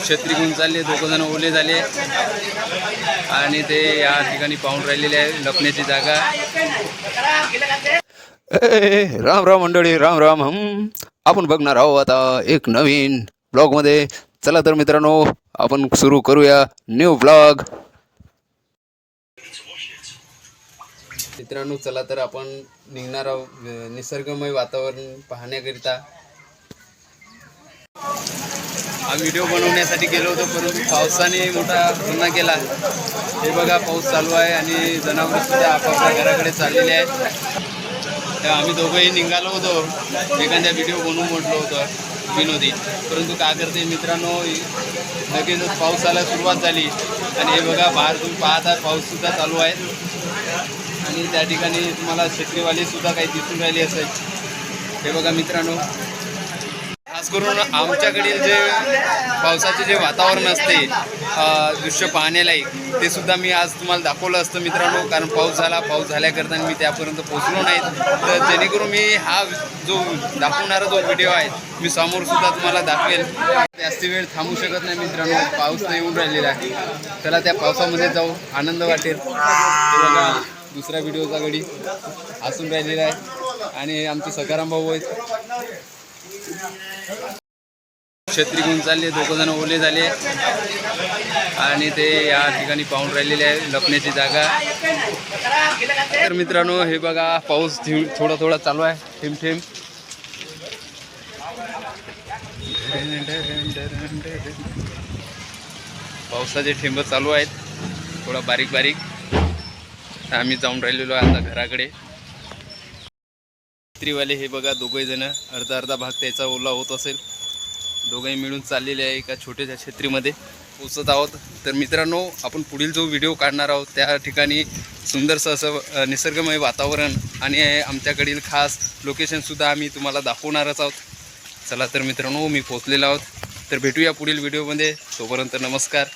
छत्री घेऊन चालले दोघं जण ओले झाले. आणि ते या ठिकाणी पाहून राहिलेले आहे लपण्याची जागा. ए, राम राम मंडळी राम राम हम. आपण बघणार आहोत आता एक नवीन ब्लॉगमध्ये चला तर मित्रांनो आपण सुरू करूया न्यू ब्लॉग मित्रांनो चला तर आपण निघणार आहोत अं, निसर्गमय वातावरण पाहण्याकरिता. हा व्हिडिओ बनवण्यासाठी गेलो होतो परंतु पावसाने मोठा गुन्हा केला. हे बघा पाऊस चालू आहे आणि जनावरंसुद्धा आपापल्या घराकडे चाललेले आहेत. तर आम्ही दोघंही निघालो होतो. एखाद्या व्हिडिओ बनवून म्हटलं होतं विनोदी. परंतु काय करते मित्रांनो लगेचच पावसाला सुरुवात झाली. आणि हे बघा बाहेर तुम्ही पाहता पाऊससुद्धा चालू आहे. आणि त्या ठिकाणी तुम्हाला छत्रीवाले सुद्धा काही दिसून राहिली असेल. हे बघा मित्रांनो खास करून आमच्याकडील जे पावसाचे जे वातावरण असते दृश्य पाहण्यालायक ते सुद्धा मी आज तुम्हाला दाखवलं असतं मित्रांनो. कारण पाऊस झाला पाऊस झाल्याकरता मी त्यापर्यंत पोहोचलो नाही तर जेणेकरून मी हा जो दाखवणारा जो व्हिडिओ आहे मी समोर सुद्धा तुम्हाला दाखवेल जास्त वेळ थांबू शकत नाही मित्रांनो पाऊस नाही येऊन राहिलेला. आहे चला त्या पावसामध्ये जाऊ आनंद वाटेल. बघा दुसऱ्या व्हिडिओचा गडी असून राहिलेला आहे. आणि आमचे सकाराम भाऊ आहेत. छत्री घेऊन चालले दोघं जण ओले झाले. आणि ते या ठिकाणी पाहून राहिलेले आहे लपण्याची जागा. तर मित्रांनो हे बघा पाऊस थोडा थोडा चालू आहे. थेंब थेंब. पावसाचे ठेंब चालू आहेत. थोडा बारीक बारीक. आम्ही जाऊन राहिलेलो आहे आता घराकडे. छत्रीवाले हे बघा दोघे जण अर्धा अर्धा भाग त्याचा ओला होत असेल. दोघंही मिळून चाललेले आहे एका छोट्याशा छत्रीमध्ये. पोचत आहोत. तर मित्रांनो आपण पुढील जो व्हिडिओ काढणार आहोत त्या ठिकाणी सुंदरसं असं निसर्गमय वातावरण आणि आमच्याकडील खास लोकेशनसुद्धा आम्ही तुम्हाला दाखवणारच आहोत. चला तर मित्रांनो मी पोचलेलो आहोत. तर भेटूया पुढील व्हिडिओमध्ये तोपर्यंत नमस्कार.